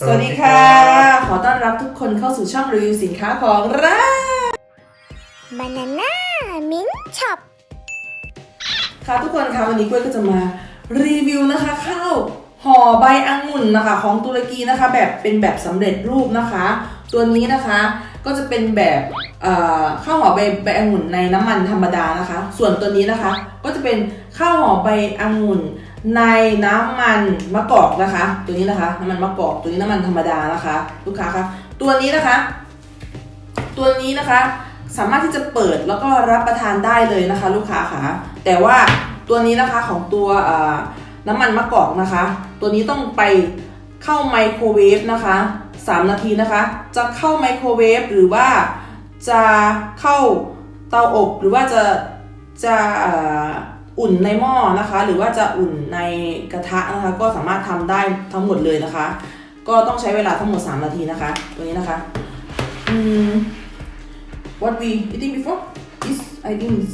สวัสดีค่ะ ขอต้อนรับทุกคนเข้าสู่ช่องรีวิวสินค้าของร้านบานาน่ามิ้นช็อปค่ะทุกคนคะวันนี้กล้วยก็จะมารีวิวนะคะข้าวห่อใบองุ่นนะคะ ของตุรกีนะคะ แบบเป็นแบบสำเร็จรูปนะคะ ตัวนี้นะคะก็จะเป็นแบบเอ่อข้าวห่อใบใบองุ่นในน้ำมันธรรมดานะคะ ส่วนตัวนี้นะคะ ก็จะเป็นข้าวห่อใบองุ่น ในน้ำมันมะกอกนะคะ ตัวนี้นะคะน้ำมันมะกอกตัวนี้น้ำมันธรรมดานะคะ ลูกค้าคะตัวนี้นะคะ ตัวนี้นะคะ สามารถที่จะเปิดแล้วก็รับประทานได้เลยนะคะ ลูกค้าคะแต่ว่าตัวนี้นะคะของตัวน้ำมันมะกอกนะคะ ตัวนี้ต้องไปเข้าไมโครเวฟนะคะ 3 นาทีนะคะ จะเข้าไมโครเวฟหรือว่าจะเข้าเตาอบหรือว่าจะจะ อ่ออุ่นในหม้อนะคะ หรือว่าจะอุ่นในกระทะนะคะ ก็สามารถทำได้ทั้งหมดเลยนะคะ ก็ต้องใช้เวลาทั้งหมด 3 นาทีนะคะ ตัวนี้นะคะอืม what we eating before this I think is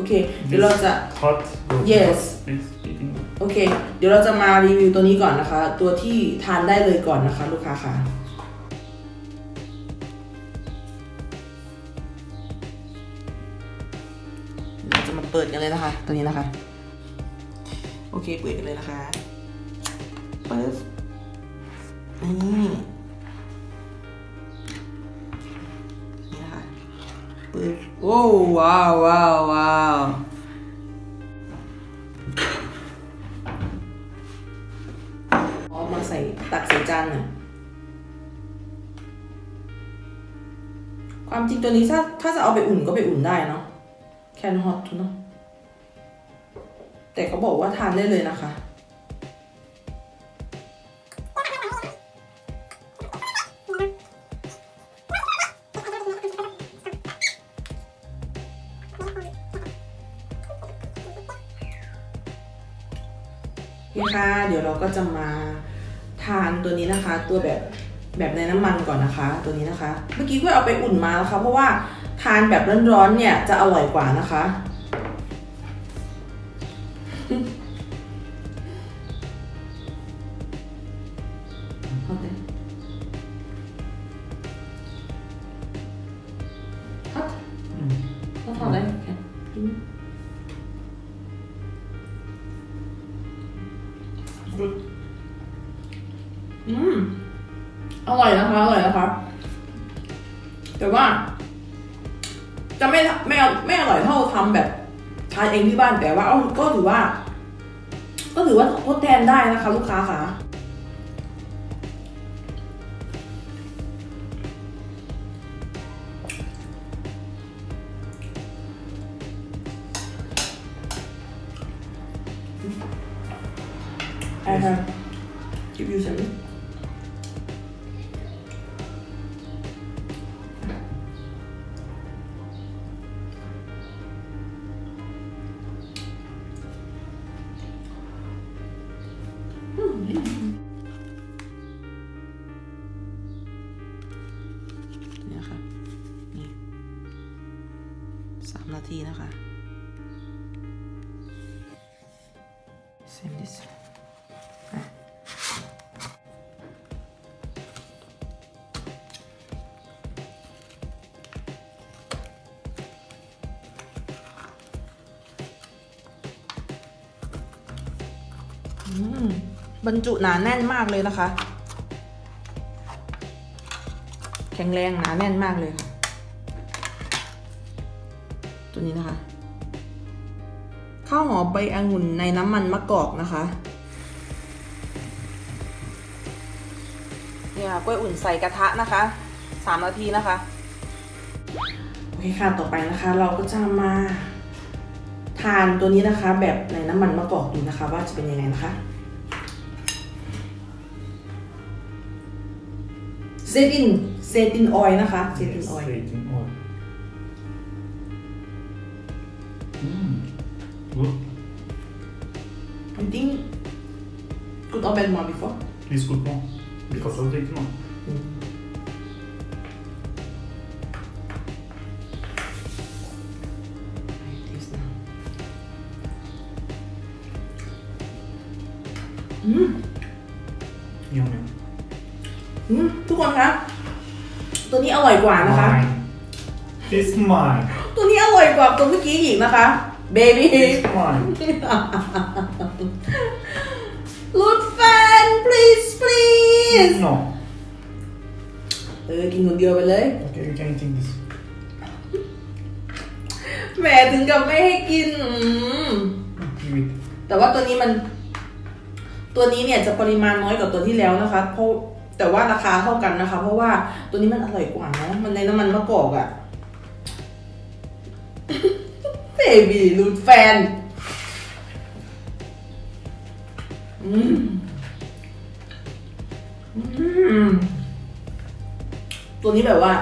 okay เดี๋ยวเราจะ Hot. go to Yes. hot. It's eating. โอเคเดี๋ยวเราจะมารีวิวตัวนี้ก่อนนะคะ ตัวที่ทานได้เลยก่อนนะคะ ลูกค้าค่ะ จะมาเปิดกันเลยนะคะ ตัวนี้นะคะ โอเค เปิดกันเลยนะคะ เปึ๊บนี่นี่นะคะปึ๊บโอ้ว้าวว้าวว้าวเอมาใส่ตักใส่จานหน่อยความจริงตัวนี้ถ้าถ้าจะเอาไปอุ่นก็ไปอุ่นได้เนาะ แคนฮอตเนาะแต่เขาบอกว่าทานได้เลยนะคะ นี่ค่ะ เดี๋ยวเราก็จะมาทานตัวนี้นะคะ ตัวแบบแบบในน้ำมันก่อนนะคะ ตัวนี้นะคะ เมื่อกี้ก็เอาไปอุ่นมานะคะเพราะว่า ทานแบบร้อนๆเนี่ยจะอร่อยกว่านะคะ Hot. Hot. Hot hot เลยแค่กิน Good. อืม อร่อยนะคะ อร่อยนะคะ แต่ว่า จะไม่ไม่เอาไม่อร่อยเท่าทำแบบทานเองที่บ้านแต่ว่าเอาก็ถือว่า ก็ถือว่าทดแทนได้นะคะ ลูกค้าค่ะ I have give you some นี่นะคะนี่สามนาทีนะคะ same this อะอืม บรรจุหนาแน่นมากเลยนะคะ แข็งแรงหนาแน่นมากเลยค่ะ ตัวนี้นะคะ ข้าวหอมใบองุ่นในน้ำมันมะกอกนะคะเนี่ยค่ะกล้วยอุ่นใส่กระทะนะคะสามนาทีนะคะโอเคค่ะต่อไปนะคะ เราก็จะมาทานตัวนี้นะคะ แบบในน้ำมันมะกอกดูนะคะ ว่าจะเป็นยังไงนะคะ เซตินเซตินออยนะคะเซติน Yes, ออย eating oil. Mm. Good. I think good or bad more before Please cook more. Because of the eating oil. Like this now. อืม Yummy. อืมทุกคนคะตัวนี้อร่อยกว่านะคะ Mine. It's mine. ตัวนี้อร่อยกว่าตัวเมื่อกี้อีกนะคะ baby It's mine. รุดแฟน please please No. เออ กินคนเดียวไปเลย Okay, you can eat this. แหมถึงกับไม่ให้กินอืม Give it. แต่ว่าตัวนี้มัน ตัวนี้เนี่ยจะปริมาณน้อยกว่าตัวที่แล้วนะคะ เพราะ แต่ว่าราคาเท่ากันนะคะ เพราะว่าตัวนี้มันอร่อยกว่าเนะมันในน้ำมันมะกอกอะเบบี้รูดแฟน อืมตัวนี้แบบว่า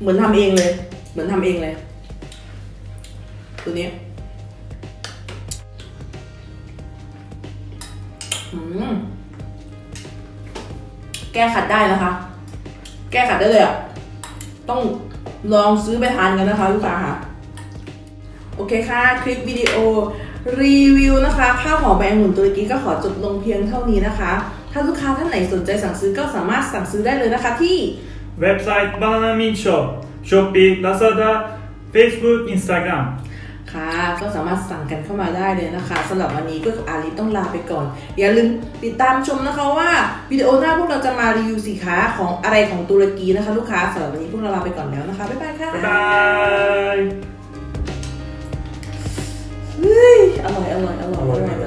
เหมือนทำเองเลย เหมือนทำเองเลย ตัวนี้อืม แก้ขัดได้นะคะ แก้ขัดได้เลยอะ ต้องลองซื้อไปทานกันนะคะ ลูกค้าค่ะ โอเคค่ะ คลิปวิดีโอรีวิวนะคะ ข้าวหอมใบองุ่นตุรกีก็ขอจบลงเพียงเท่านี้นะคะ ถ้าลูกค้าท่านไหนสนใจสั่งซื้อก็สามารถสั่งซื้อได้เลยนะคะที่ Website Banana Mint Shop. Shopee, Lazada, Facebook, Instagram. ค่ะ ก็สามารถสั่งกันเข้ามาได้เลยนะคะสำหรับวันนี้ก็อาลิต้องลาไปก่อน อย่าลืมติดตามชมนะคะว่าวิดีโอหน้าพวกเราจะมารีวิวสินค้าของอะไรของตุรกีนะคะ ลูกค้าสำหรับวันนี้พวกเราลาไปก่อนแล้วนะคะ บ๊ายบายค่ะ Bye bye. เฮ้ยอร่อยอร่อยอร่อยอร่อย